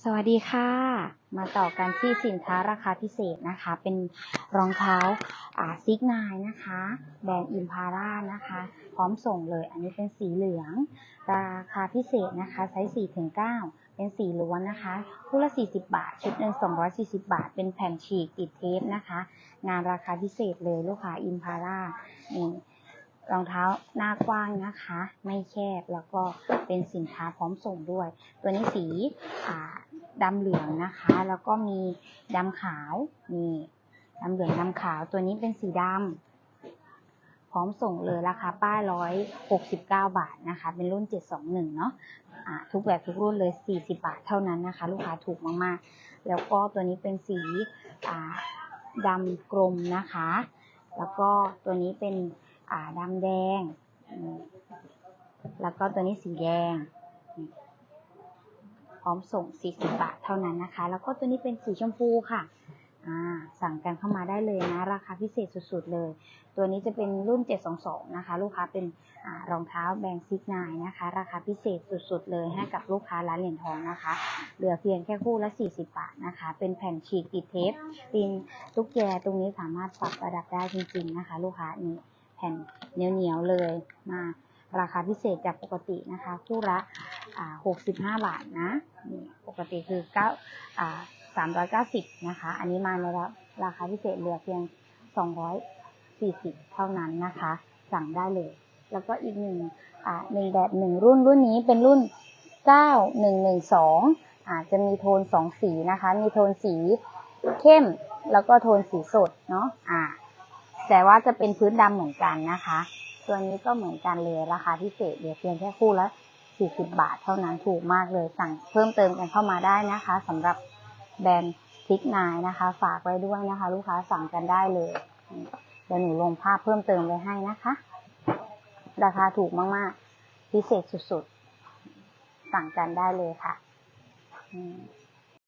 สวัสดีค่ะ มาต่อกันที่สินค้าราคาพิเศษนะคะ เป็นรองเท้าอ่าซิกนายนะคะ แบรนด์อิมพาร่านะคะ พร้อมส่งเลย อันนี้เป็นสีเหลือง ราคาพิเศษนะคะไซส์4ถึง9เป็นสีล้วนนะคะคู่ละ 40 บาท ชุดหนึ่ง240 บาท เป็นแผ่นฉีกติดเทปนะคะ งานราคาพิเศษเลยลูกค้าอิมพาร่านี่ รองเท้าหน้ากว้างนะคะ ไม่แคบแล้วก็เป็นสินค้าพร้อมส่งด้วย ตัวนี้สีอ่าดำเหลืองนะคะ แล้วก็มีดำขาวนี่ดำเหลืองดำขาวตัวนี้เป็นสีดำพร้อมส่งเลยราคาป้ายร้อยหกสิบเก้าบาทนะคะ เป็นรุ่นเจ็ดสองหนึ่งเนาะอ่าทุกแบบทุกรุ่นเลยสี่สิบาทเท่านั้นนะคะ ลูกค้าถูกมากๆ แล้วก็ตัวนี้เป็นสีอ่าดำกลมนะคะ แล้วก็ตัวนี้เป็น อ่าดำแดง แล้วก็ตัวนี้สีแดง พร้อมส่ง 40 บาทเท่านั้นนะคะ แล้วก็ตัวนี้เป็นสีชมพูค่ะสั่งกันเข้ามาได้เลยนะ ราคาพิเศษสุดๆเลย ตัวนี้จะเป็นรุ่น 722 นะคะ ลูกค้าเป็นอรองเท้าแบรนด์ซิกนายนะคะ ราคาพิเศษสุดๆเลยให้กับลูกค้าร้านเหรียญทองนะคะ เหลือเพียงแค่คู่ละ 40 บาทนะคะ เป็นแผ่นฉีกติดเทปตีนลูกแกตรงนี้สามารถปรับระดับได้จริงๆนะคะ ลูกค้านี่ ผ่นเหนียวๆเลยมาราคาพิเศษจากปกตินะคะ คู่ละอ่า65บาทนะนี่ปกติคือ9อ่า390นะคะ อันนี้มาในราคาพิเศษเหลือเพียง240เท่านั้นนะคะ สั่งได้เลย แล้วก็อีกหนึ่งอ่าหนึ่งแบบหนึ่งรุ่นรุ่นนี้เป็นรุ่น9112อาจจะมีโทนสองสีนะคะ มีโทนสีเข้มแล้วก็โทนสีสดเนาะอ่า แต่ว่าจะเป็นพื้นดำเหมือนกันนะคะ ตัวนี้ก็เหมือนกันเลยราคาพิเศษเดี๋ยวเพียงแค่คู่ละ40 บาทเท่านั้นถูกมากเลยสั่งเพิ่มเติมกันเข้ามาได้นะคะสำหรับแบรนด์ทิกนายนะคะ ฝากไว้ด้วยนะคะ ลูกค้าสั่งกันได้เลยเดี๋ยวหนูลงภาพเพิ่มเติมไว้ให้นะคะ ราคาถูกมากๆ พิเศษสุดๆ สั่งกันได้เลยค่ะอืม